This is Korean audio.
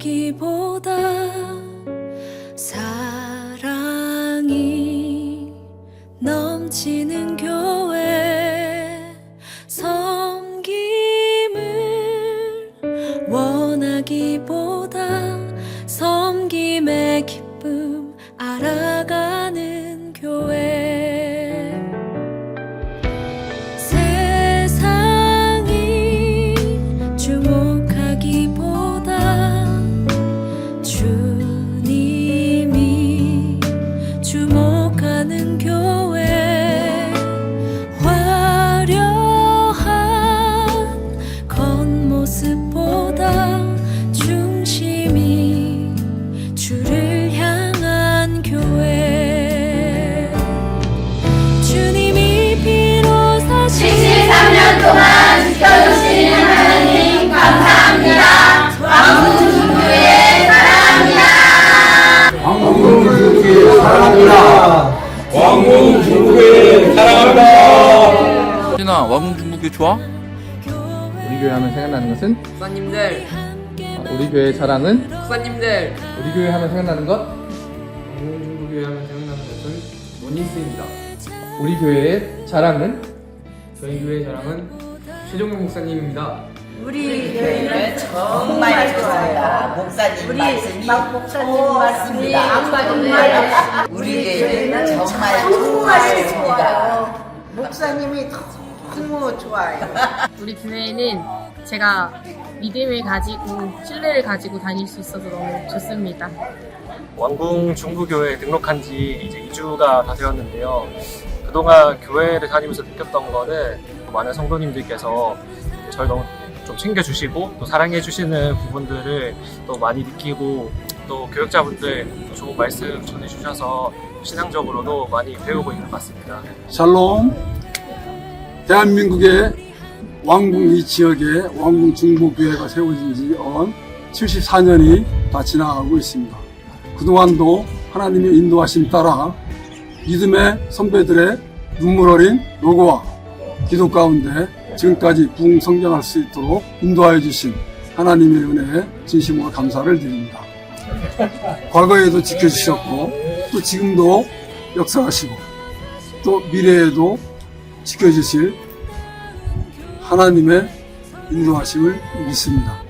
훔치기보다 사랑이 넘치는 교회 섬김을 원하기보다 신아 왕궁 중국이 좋아? 우리 교회 하면 생각나는 것은 목사님들, 우리 교회의 자랑은 목사님들. 우리 교회 하면 생각나는 것 중국교회 하면 생각나는 것은 모니스입니다. 우리 교회의 자랑은 저희 교회 자랑은 최종용 목사님입니다. 우리 교회는 정말 좋아요. 목사님 말씀이 목사님 말씀이 정말 우리 교회는 정말 정말 좋아요. 목사님이 너무 좋아요. 우리 교회는 제가 믿음을 가지고 신뢰를 가지고 다닐 수 있어서 너무 좋습니다. 왕궁 중부교회 등록한 지 이제 2주가 다 되었는데요. 그동안 교회를 다니면서 느꼈던 거는 많은 성도님들께서 저를 너무 좀 챙겨주시고 또 사랑해주시는 부분들을 또 많이 느끼고 또 교육자분들 또 좋은 말씀 전해주셔서 신앙적으로도 많이 배우고 있는 것 같습니다. 샬롬. 대한민국의 왕궁 이 지역에 왕궁 중부교회가 세워진 지언 74년이 다 지나가고 있습니다. 그동안도 하나님의 인도하심 따라 믿음의 선배들의 눈물 어린 노고와 기도 가운데 지금까지 부흥 성장할 수 있도록 인도하여 주신 하나님의 은혜에 진심으로 감사를 드립니다. 과거에도 지켜주셨고 또 지금도 역사하시고 또 미래에도 지켜주실 하나님의 인도하심을 믿습니다.